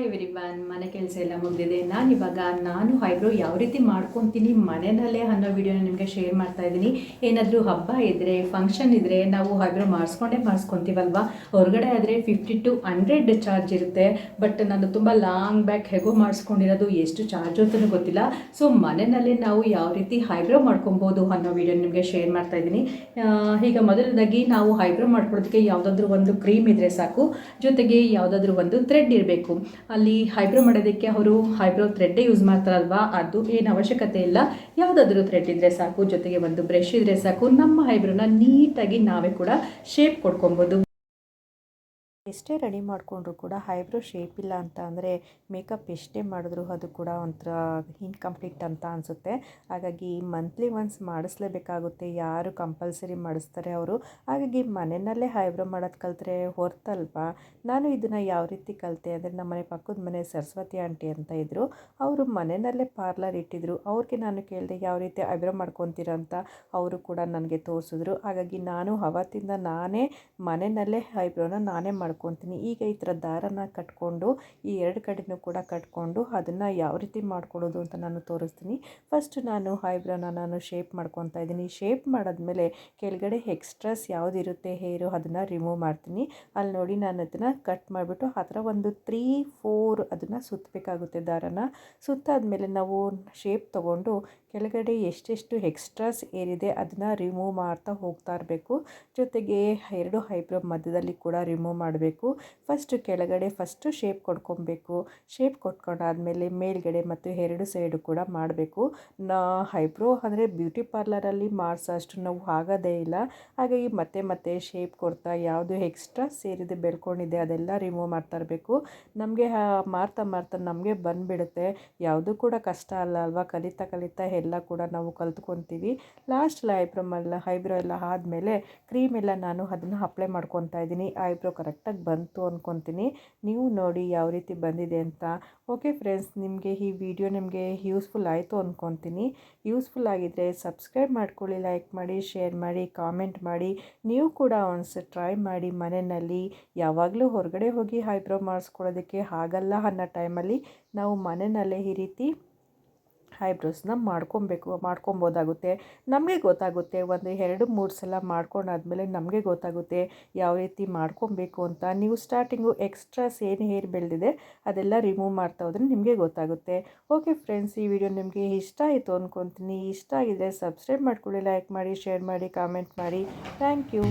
Hi every ಮನೆ ಕೆಲಸ ಎಲ್ಲ ಮುಗಿದಿದೆ. ನಾನು ಇವಾಗ, ನಾನು ಹೈಬ್ರೋ ಯಾವ ರೀತಿ ಮಾಡ್ಕೊತೀನಿ, ಮನೆಯಲ್ಲೇ ಅನ್ನೋ ವಿಡಿಯೋನ ನಿಮಗೆ ಶೇರ್ ಮಾಡ್ತಾ ಇದ್ದೀನಿ. ಏನಾದರೂ ಹಬ್ಬ ಇದ್ದರೆ ಫಂಕ್ಷನ್ ಇದ್ದರೆ ನಾವು ಹೈಬ್ರೋ ಮಾಡಿಸ್ಕೊಂಡೇ ಮಾಡಿಸ್ಕೊತೀವಲ್ವ? ಹೊರಗಡೆ ಆದರೆ ಫಿಫ್ಟಿ ಟು ಹಂಡ್ರೆಡ್ ಚಾರ್ಜ್ ಇರುತ್ತೆ. ಬಟ್ ನಾನು ತುಂಬ ಲಾಂಗ್ ಬ್ಯಾಕ್ ಹೇಗೋ ಮಾಡಿಸ್ಕೊಂಡಿರೋದು, ಎಷ್ಟು ಚಾರ್ಜ್ ಅಂತಲೂ ಗೊತ್ತಿಲ್ಲ. ಸೊ ಮನೆಯಲ್ಲೇ ನಾವು ಯಾವ ರೀತಿ ಹೈಬ್ರೋ ಮಾಡ್ಕೊಬೋದು ಅನ್ನೋ ವಿಡಿಯೋ ನಿಮಗೆ ಶೇರ್ ಮಾಡ್ತಾ ಇದ್ದೀನಿ. ಈಗ ಮೊದಲದಾಗಿ ನಾವು ಹೈಬ್ರೋ ಮಾಡ್ಕೊಳ್ಳೋದಕ್ಕೆ ಯಾವುದಾದ್ರೂ ಒಂದು ಕ್ರೀಮ್ ಇದ್ದರೆ ಸಾಕು. ಜೊತೆಗೆ ಯಾವುದಾದ್ರೂ ಒಂದು ಥ್ರೆಡ್ ಇರಬೇಕು. ಅಲ್ಲಿ ಹೈಬ್ರೋ ಮಾಡೋದಕ್ಕೆ ಅವರು ಹೈಬ್ರೋ ಥ್ರೆಡ್ಡೇ ಯೂಸ್ ಮಾಡ್ತಾರಲ್ವಾ? ಅದು ಏನು ಅವಶ್ಯಕತೆ ಇಲ್ಲ. ಯಾವುದಾದ್ರೂ ಥ್ರೆಡ್ ಇದ್ದರೆ ಸಾಕು, ಜೊತೆಗೆ ಒಂದು ಬ್ರಷ್ ಇದ್ದರೆ ಸಾಕು. ನಮ್ಮ ಹೈಬ್ರೋನ ನೀಟಾಗಿ ನಾವೇ ಕೂಡ ಶೇಪ್ ಕೊಡ್ಕೊಬೋದು. ಎಷ್ಟೇ ರೆಡಿ ಮಾಡಿಕೊಂಡ್ರು ಕೂಡ ಐಬ್ರೋ ಶೇಪ್ ಇಲ್ಲ ಅಂತ ಅಂದರೆ ಮೇಕಪ್ ಎಷ್ಟೇ ಮಾಡಿದ್ರು ಅದು ಕೂಡ ಒಂಥರ ಇನ್ಕಂಪ್ಲೀಟ್ ಅಂತ ಅನಿಸುತ್ತೆ. ಹಾಗಾಗಿ ಮಂತ್ಲಿ ಒನ್ಸ್ ಮಾಡಿಸ್ಲೇಬೇಕಾಗುತ್ತೆ. ಯಾರು ಕಂಪಲ್ಸರಿ ಮಾಡಿಸ್ತಾರೆ ಅವರು. ಹಾಗಾಗಿ ಮನೆಯಲ್ಲೇ ಐಬ್ರೋ ಮಾಡೋದು ಕಲಿತ್ರೆ ಹೊರ್ತಲ್ವಾ? ನಾನು ಇದನ್ನು ಯಾವ ರೀತಿ ಕಲಿತೆ ಅಂದರೆ ನಮ್ಮ ಮನೆ ಪಕ್ಕದ ಮನೆ ಸರಸ್ವತಿ ಆಂಟಿ ಅಂತ ಇದ್ದರು ಅವರು ಮನೆಯಲ್ಲೇ ಪಾರ್ಲರ್ ಇಟ್ಟಿದ್ರು. ಅವ್ರಿಗೆ ನಾನು ಕೇಳಿದೆ ಯಾವ ರೀತಿ ಐಬ್ರೋ ಮಾಡ್ಕೊತೀರ ಅಂತ ಅವರು ಕೂಡ ನನಗೆ ತೋರಿಸಿದ್ರು. ಹಾಗಾಗಿ ನಾನು ಅವತ್ತಿಂದ ನಾನೇ ಮನೆಯಲ್ಲೇ ಐಬ್ರೋನ ನಾನೇ ಮಾಡ್ಕೊತೀನಿ. ಈಗ ಈ ಥರ ದಾರನ ಕಟ್ಕೊಂಡು, ಈ ಎರಡು ಕಡೆನೂ ಕೂಡ ಕಟ್ಕೊಂಡು ಅದನ್ನು ಯಾವ ರೀತಿ ಮಾಡ್ಕೊಳ್ಳೋದು ಅಂತ ನಾನು ತೋರಿಸ್ತೀನಿ. ಫಸ್ಟ್ ನಾನು ಹೈಬ್ರೋನ ನಾನು ಶೇಪ್ ಮಾಡ್ಕೊತಾ ಇದ್ದೀನಿ. ಶೇಪ್ ಮಾಡಿದ್ಮೇಲೆ ಕೆಳಗಡೆ ಎಕ್ಸ್ಟ್ರಾಸ್ ಯಾವುದಿರುತ್ತೆ ಹೇರು ಅದನ್ನು ರಿಮೂವ್ ಮಾಡ್ತೀನಿ. ಅಲ್ಲಿ ನೋಡಿ ನಾನು ಅದನ್ನು ಕಟ್ ಮಾಡಿಬಿಟ್ಟು ಆ ಥರ ಒಂದು ತ್ರೀ ಫೋರ್ ಅದನ್ನು ಸುತ್ತಬೇಕಾಗುತ್ತೆ ದಾರನ. ಸುತ್ತಾದಮೇಲೆ ನಾವು ಶೇಪ್ ತೊಗೊಂಡು ಕೆಳಗಡೆ ಎಷ್ಟೆಷ್ಟು ಎಕ್ಸ್ಟ್ರಾಸ್ ಏರಿದೆ ಅದನ್ನು ರಿಮೂವ್ ಮಾಡ್ತಾ ಹೋಗ್ತಾ ಇರಬೇಕು. ಜೊತೆಗೆ ಎರಡು ಹೈಬ್ರೋ ಮಧ್ಯದಲ್ಲಿ ಕೂಡ ರಿಮೂವ್ ಮಾಡಬೇಕು. ಫಸ್ಟ್ ಕೆಳಗಡೆ ಫಸ್ಟು ಶೇಪ್ ಕೊಡ್ಕೊಬೇಕು ಶೇಪ್ ಕೊಟ್ಕೊಂಡಾದ್ಮೇಲೆ ಮೇಲ್ಗಡೆ ಮತ್ತು ಎರಡು ಸೈಡು ಕೂಡ ಮಾಡಬೇಕು. ನಾ ಐಬ್ರೋ ಅಂದರೆ ಬ್ಯೂಟಿ ಪಾರ್ಲರಲ್ಲಿ ಮಾಡಿಸೋ ಅಷ್ಟು ನಾವು ಆಗೋದೇ ಇಲ್ಲ. ಹಾಗಾಗಿ ಮತ್ತೆ ಮತ್ತೆ ಶೇಪ್ ಕೊಡ್ತಾ ಯಾವುದು ಎಕ್ಸ್ಟ್ರಾ ಸೇರಿದೆ ಬೆಳ್ಕೊಂಡಿದೆ ಅದೆಲ್ಲ ರಿಮೂವ್ ಮಾಡ್ತಾ ಇರಬೇಕು ನಮಗೆ ಮಾಡ್ತಾ ಮಾಡ್ತಾ ನಮಗೆ ಬಂದುಬಿಡುತ್ತೆ. ಯಾವುದೂ ಕೂಡ ಕಷ್ಟ ಅಲ್ಲ ಅಲ್ವಾ? ಕಲಿತಾ ಕಲಿತಾ ಎಲ್ಲ ಕೂಡ ನಾವು ಕಲ್ತ್ಕೊತೀವಿ. ಲಾಸ್ಟ್ ಲೈಬ್ರೋ ಮಲ್ಲ ಐಬ್ರೋ ಎಲ್ಲ ಆದಮೇಲೆ ಕ್ರೀಮ್ ಎಲ್ಲ ನಾನು ಅದನ್ನು ಅಪ್ಲೈ ಮಾಡ್ಕೊತಾ ಇದ್ದೀನಿ. ಐಬ್ರೋ ಕರೆಕ್ಟಾಗಿ ಬಂತು ಅಂದ್ಕೊತೀನಿ ನೀವು ನೋಡಿ ಯಾವ ರೀತಿ ಬಂದಿದೆ ಅಂತ. ಓಕೆ ಫ್ರೆಂಡ್ಸ್ ನಿಮಗೆ ಈ ವಿಡಿಯೋ ನಿಮಗೆ ಯೂಸ್ಫುಲ್ ಆಯಿತು ಅಂದ್ಕೊತೀನಿ ಯೂಸ್ಫುಲ್ ಆಗಿದ್ದರೆ ಸಬ್ಸ್ಕ್ರೈಬ್ ಮಾಡ್ಕೊಳ್ಳಿ ಲೈಕ್ ಮಾಡಿ ಶೇರ್ ಮಾಡಿ ಕಾಮೆಂಟ್ ಮಾಡಿ. ನೀವು ಕೂಡ ಒಂದ್ಸ ಟ್ರೈ ಮಾಡಿ ಮನೆಯಲ್ಲಿ ಯಾವಾಗಲೂ ಹೊರಗಡೆ ಹೋಗಿ ಹೈಬ್ರೋ ಮಾಡಿಸ್ಕೊಳ್ಳೋದಕ್ಕೆ ಆಗಲ್ಲ ಅನ್ನೋ ಟೈಮಲ್ಲಿ ನಾವು ಮನೆಯಲ್ಲೇ ಈ ರೀತಿ ಐಬ್ರೋಸ್ನ ಮಾಡ್ಕೊಬೇಕು, ಮಾಡ್ಕೊಬೋದಾಗುತ್ತೆ. ನಮಗೆ ಗೊತ್ತಾಗುತ್ತೆ ಒಂದು ಎರಡು, ಮೂರು ಸಲ ಮಾಡ್ಕೊಂಡಾದಮೇಲೆ ನಮಗೆ ಗೊತ್ತಾಗುತ್ತೆ ಯಾವ ರೀತಿ ಮಾಡ್ಕೊಬೇಕು ಅಂತ. ನೀವು ಸ್ಟಾರ್ಟಿಂಗು ಎಕ್ಸ್ಟ್ರಾಸ್ ಏನು ಹೇರ್ ಬೆಳೆದಿದೆ, ಅದೆಲ್ಲ ರಿಮೂವ್ ಮಾಡ್ತಾ ಹೋದ್ರೆ ನಿಮಗೆ ಗೊತ್ತಾಗುತ್ತೆ. ಓಕೆ ಫ್ರೆಂಡ್ಸ್, ಈ ವಿಡಿಯೋ ನಿಮಗೆ ಇಷ್ಟ ಆಯಿತು ಅಂದ್ಕೊತೀನಿ ಇಷ್ಟ ಆಗಿದ್ರೆ ಸಬ್ಸ್ಕ್ರೈಬ್ ಮಾಡ್ಕೊಳ್ಳಿ, ಲೈಕ್ ಮಾಡಿ, ಶೇರ್ ಮಾಡಿ, ಕಾಮೆಂಟ್ ಮಾಡಿ. Thank you.